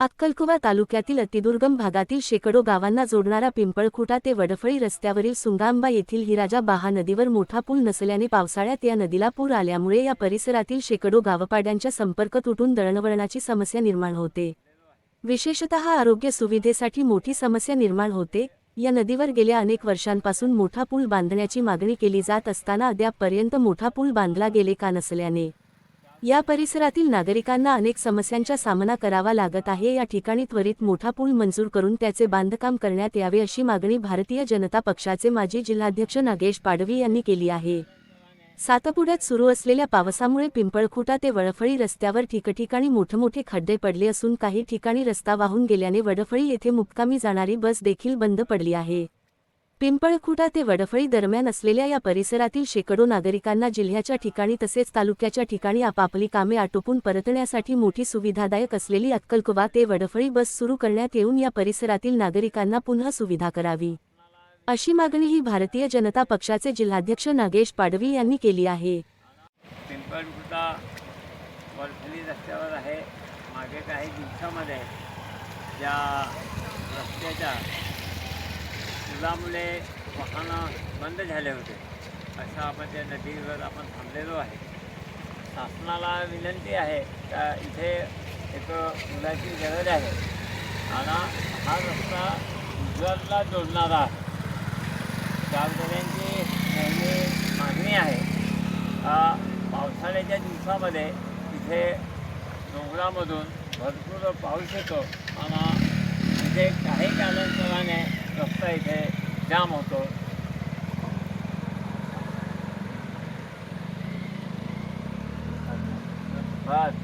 अक्कलकुवा तालुक्यातील अतिदुर्गम भागातील शेकडो गावांना जोडणारा पिंपळखुटा ते वडफळी रस्त्यावरील सुंगांबा येथील हिराजा बाहा नदीवर मोठा पूल नसल्याने पावसाळ्यात या नदीला पूर आल्यामुळे या परिसरातील शेकडो गावपाड्यांच्या संपर्क तुटून दळणवळणाची समस्या निर्माण होते. विशेषतः आरोग्य सुविधेसाठी मोठी समस्या निर्माण होते. या नदीवर गेल्या अनेक वर्षांपासून मोठा पूल बांधण्याची मागणी केली जात असताना अद्यापपर्यंत मोठा पूल बांधला गेले का नसल्याने या परिसरातील नागरिकांना अनेक समस्यांचा सामना करावा लागत आहे. या ठिकाणी त्वरित मोठा पूल मंजूर करून त्याचे बांधकाम करण्यात यावे अशी मागणी भारतीय जनता पक्षाचे माजी जिल्हाध्यक्ष नागेश पाडवी यांनी केली आहे. सातपुड्यात सुरू असलेल्या पावसामुळे पिंपळखुटा ते वडफळी रस्त्यावर ठिकठिकाणी मोठमोठे खड्डे पडले असून काही ठिकाणी रस्ता वाहून गेल्याने वडफळी येथे मुक्कामी जाणारी बस देखील बंद पडली आहे. पिंपळखुटा ते वडफळी दरम्यान असलेल्या या परिसरातील शेकडो नागरिकांना जिल्ह्याच्या ठिकाणी तसेच तालुक्याच्या ठिकाणी आपापली कामे आटोपून परतण्यासाठी मोठी सुविधादायक असलेली अक्कलकुवा ते वडफळी बस सुरू करण्यात येऊन या परिसरातील नागरिकांना पुन्हा सुविधा करावी. अशी मागणी ही भारतीय जनता पक्षाचे जिल्हाध्यक्ष नागेश पाडवी यांनी केली आहे. पिंपळखुटा रस्त्यावर आहे. मागे काही दिवसामध्ये रस्त्याच्या पुलामुळे वाहनं बंद झाले होते. अशा आपण त्या नदीवर आपण थांबलेलो आहे. शासनाला विनंती आहे का इथे एक मुलाची गरज आहे. आणि हा रस्ता गुजरातला जोडणारा आहे. गावकऱ्यांची नेहमी मागणी आहे पावसाळ्याच्या दिवसामध्ये इथे डोंगरामधून भरपूर पाऊस येतो. आणि इथे काही कालांतरा રસ્તાએ જામ હતો બસ